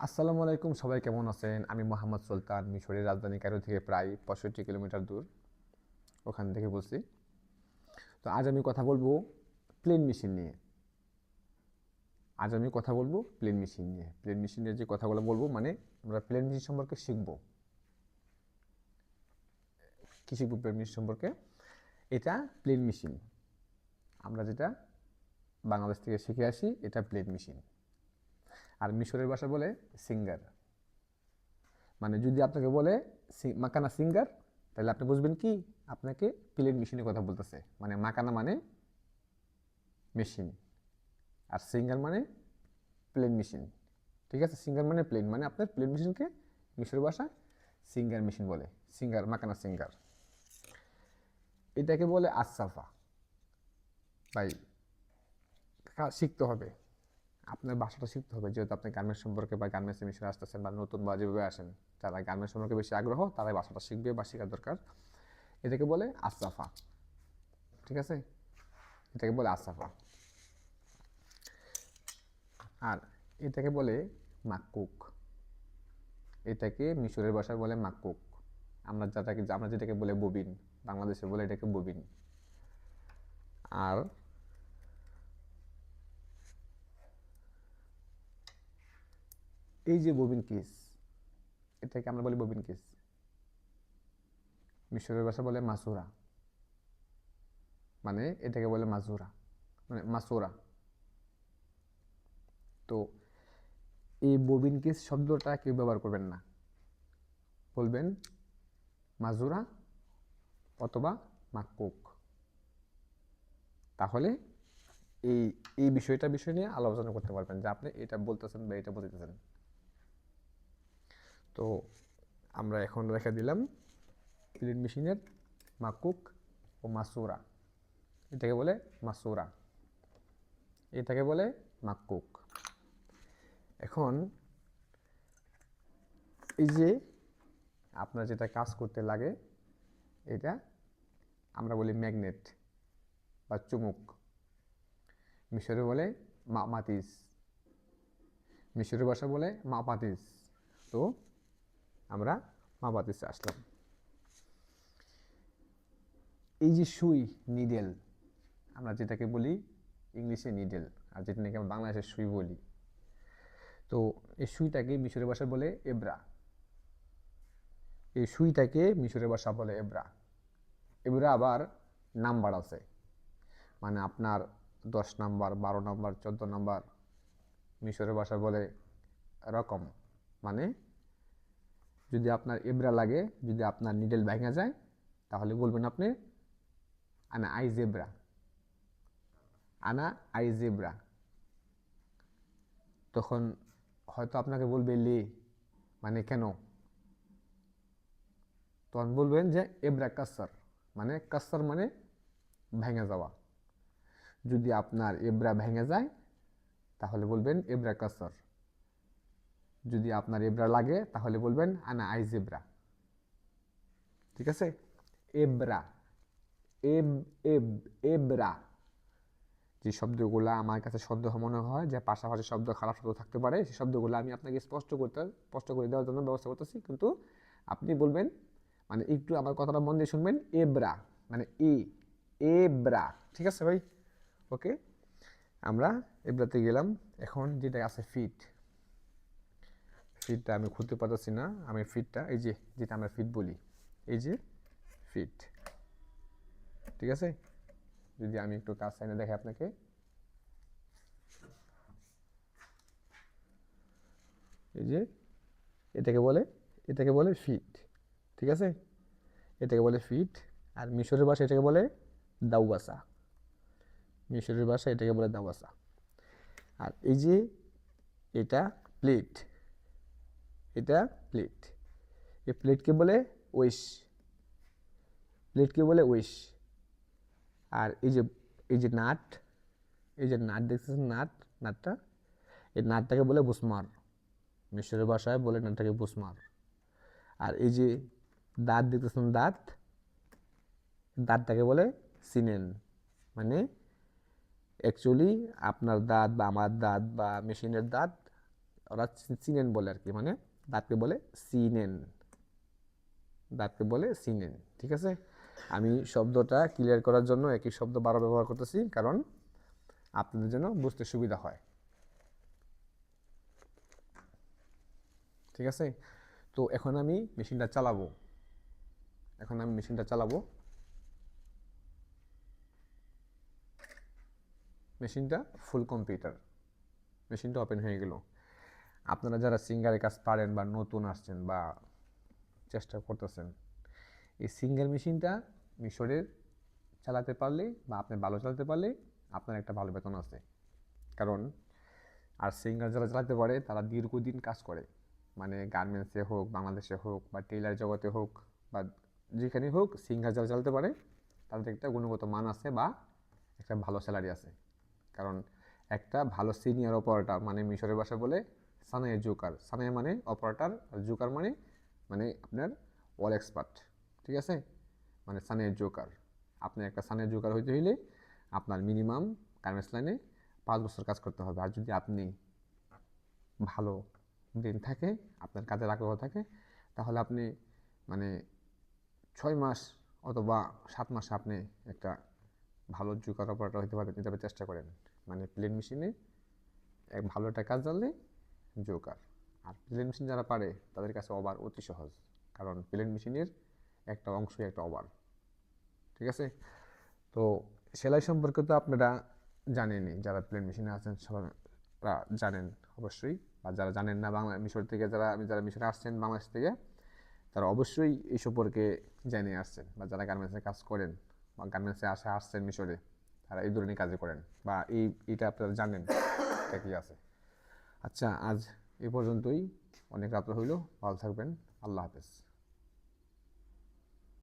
আসসালামু আলাইকুম, সবাই কেমন আছেন? আমি মোহাম্মদ সুলতান, মিশরের রাজধানী কায়রো থেকে প্রায় পঁয়ষট্টি কিলোমিটার দূর। ওখান থেকে বলছি। তো আজ আমি কথা বলব প্লেন মেশিন নিয়ে। আজ আমি কথা বলব প্লেন মেশিন নিয়ে। প্লেন মেশিন নিয়ে যে কথাগুলো বলব মানে আমরা প্লেন মেশিন সম্পর্কে শিখব। কী শিখব প্লেন মেশিন সম্পর্কে? এটা প্লেন মেশিন। আমরা যেটা বাংলাদেশ থেকে শিখে আসি, এটা প্লেন মেশিন। আর মিশরের ভাষা বলে সিঙ্গার মানে যদি আপনাকে বলে মাকানা সিঙ্গার তাহলে আপনি বুঝবেন কি? আপনাকে প্লেন মেশিনের কথা বলতেছে। মানে মাকানা মানে মেশিন আর সিঙ্গার মানে প্লেন মেশিন ঠিক আছে? সিঙ্গার মানে প্লেন মানে আপনার প্লেন মেশিনকে মিশরের ভাষায় সিঙ্গার মেশিন বলে। সিঙ্গার মাকানা সিঙ্গার এটাকে বলে আসাফা ভাই শিখতে হবে। আপনার ভাষাটা শিখতে হবে, যেহেতু আপনি গার্মেন্টস সম্পর্কে বা গার্মেন্টসে মিশনে আসতেছেন বা নতুন বা যেভাবে আসেন, যারা গার্মেন্টস সম্পর্কে বেশি আগ্রহ, তারাই ভাষাটা শিখবে বা শেখার দরকার। এটাকে বলে আসাফা ঠিক আছে? এটাকে বলে আসাফা আর এটাকে বলে মাক্কুক। এটাকে মিশরের ভাষায় বলে মাক্কুক। আমরা যেটাকে আমরা যেটাকে বলে ববিন, বাংলাদেশে বলে এটাকে ববিন। আর এই যে ববিন কিস, এটাকে আমরা বলি ববিন কিস। মিশরের ভাষা বলে মাসুরা। মানে এটাকে বলে মাজুরা মানে মাসুরা। তো এই ববিন কিস শব্দটা কেউ ব্যবহার করবেন না। বলবেন মাজুরা অথবা মাক্কুক। তাহলে এই এই বিষয়টা বিষয় নিয়ে আলোচনা করতে পারবেন যে আপনি এটা বলতেছেন বা এটা বলতেছেন। তো আমরা এখন রেখে দিলাম প্লেন মেশিনের মাকুক ও মাসুরা। এটাকে বলে মাসুরা। এটাকে বলে মাকুক। এখন এই যে আপনার যেটা কাজ করতে লাগে, এটা আমরা বলি ম্যাগনেট বা চুমুক। মিশরে বলে মামাতিস মিশরের ভাষা বলে মাপাতিস তো আমরা মাপাতিসে আসলাম। এই যে সুই নিডেল আমরা যেটাকে বলি ইংলিশে নিডেল আর যেটা নাকি আমরা বাংলাদেশে সুই বলি। তো এই সুইটাকে মিশরের ভাষা বলে এবরা। এই সুইটাকে মিশরের ভাষা বলে এবরা। এবরা আবার নাম্বার আছে। মানে আপনার দশ নাম্বার, বারো নাম্বার, চোদ্দ নাম্বার মিশরের ভাষা বলে রকম। মানে যদি আপনার এবরা লাগে, যদি আপনার নিডেল ভেঙে যায়, তাহলে বলবেন আপনি, আনা আই জেব্রা। আনা আই জেব্রা। তখন হয়তো আপনাকে বলবে, লে মানে কেন? তখন বলবেন যে, এবরা কাসার। মানে কাসার মানে ভেঙে যাওয়া। যদি আপনার এবরা ভেঙে যায়, তাহলে বলবেন, এবরা কাসার। যদি আপনার এবরা লাগে, তাহলে বলবেন, আনা আই জেব্রা। ঠিক আছে? এবরা, এব এব, এবরা। যে শব্দগুলো আমার কাছে সন্দেহ মনে হয়, যে পাশাপাশি শব্দ খারাপ শব্দ থাকতে পারে, সেই শব্দগুলো আমি আপনাকে স্পষ্ট করতে, স্পষ্ট করে দেওয়ার জন্য ব্যবস্থা করতেছি। কিন্তু আপনি বলবেন মানে একটু আমার কথাটা মন দিয়ে শুনবেন, এবরা মানে এ, এবরা। ঠিক আছে ভাই? ওকে? আমরা এবরাতে গেলাম। এখন যেটা আছে ফিট। ফিটটা আমি খুঁজতে পারতেছি না, আমি ফিটটা এই যে যেটা আমরা ফিট বলি, এই যে ফিট ঠিক আছে? যদি আমি একটু কাজ সাইনে দেখাই আপনাকে। এই যে এটাকে বলে এটাকে বলে ফিট ঠিক আছে? এটাকে বলে ফিট আর মিশরের ভাষা এটাকে বলে দাউবাসা। মিশরের ভাষা এটাকে বলে দাউবাসা। আর এই যে এটা প্লেট এটা প্লেট এই প্লেটকে বলে ওয়েশ প্লেটকে বলে ওয়েশ আর এই যে এই যে নাট, এই যে নাট দেখতেছেন নাট, নাটটা? এই নাটটাকে বলে বুসমার। মিশরের ভাষায় বলে নাটটাকে বুসমার। আর এই যে দাঁত দেখতেছেন দাঁত? দাঁতটাকে বলে সিনেন। মানে অ্যাকচুয়ালি আপনার দাঁত বা আমার দাঁত বা মেশিনের দাঁত, ওরা চিনেন বলে আর কি। মানে দাঁতকে বলে সিনেন। দাঁতকে বলে সিনেন, ঠিক আছে? আমি শব্দটা ক্লিয়ার করার জন্য একই শব্দ বারো ব্যবহার করতেছি, কারণ আপনাদের জন্য বুঝতে সুবিধা হয়। ঠিক আছে? তো এখন আমি মেশিনটা চালাবো। এখন আমি মেশিনটা চালাবো। মেশিনটা ফুল কম্পিউটার মেশিনটা ওপেন হয়ে গেল। আপনারা যারা সিঙ্গারের কাজ পারেন বা নতুন আসছেন বা চেষ্টা করতেছেন, এই সিঙ্গার মেশিনটা মিশরের চালাতে পারলে বা আপনি ভালো চালাতে পারলে আপনার একটা ভালো বেতন আছে। কারণ আর সিঙ্গার যারা চালাতে পারে, তারা দীর্ঘদিন কাজ করে। মানে গার্মেন্টসে হোক, বাংলাদেশে হোক বা টেলার জগতে হোক বা যেখানে হোক সিঙ্গার যারা চালাতে পারে, তাদের একটা গুণগত মান আছে বা একটা ভালো স্যালারি আছে। কারণ একটা ভালো সিনিয়র অপারেটর মানে মিশরের ভাষায় বলে সানায় জুকার। সানায় মানে অপারেটার, আর জুকার মানে মানে আপনার অল এক্সপার্ট, ঠিক আছে? মানে সানের জোকার। আপনি একটা সানের জোকার হইতে হইলে আপনার মিনিমাম গার্মেন্টস লাইনে পাঁচ বছর কাজ করতে হবে। আর যদি আপনি ভালো দিন থাকে, আপনার কাজের আগ্রহ থাকে, তাহলে আপনি মানে ছয় মাস অথবা সাত মাসে আপনি একটা ভালো জোকার অপারেটর হতে পারবেন। এটা চেষ্টা করেন। মানে প্লেন মেশিনে এক ভালো একটা কাজ জানলে জোকার। আর প্লেন মেশিন যারা পারে, তাদের কাছে ওভার অতি সহজ। কারণ প্লেন মেশিনের একটা অংশই একটা ওভার। ঠিক আছে? তো সেলাই সম্পর্কে তো আপনারা জানেনই। যারা প্লেন মেশিনে আছেন সবাই জানেন অবশ্যই। আর যারা জানেন না, বাংলা মিশর থেকে যারা যারা মিশরে আসছেন বাংলাদেশ থেকে, তারা অবশ্যই এই সম্পর্কে জেনে আসছেন। বা যারা গার্মেন্টসে কাজ করেন, বা গার্মেন্টসে আসা, আসছেন মিশরে, তারা এই ধরনের কাজে করেন। বা এই, এটা আপনারা জানেন। এটা কি আছে? আচ্ছা আজ এ পর্যন্তই। অনেক রাত্র হইল। ভালো থাকবেন। আল্লাহ হাফেজ।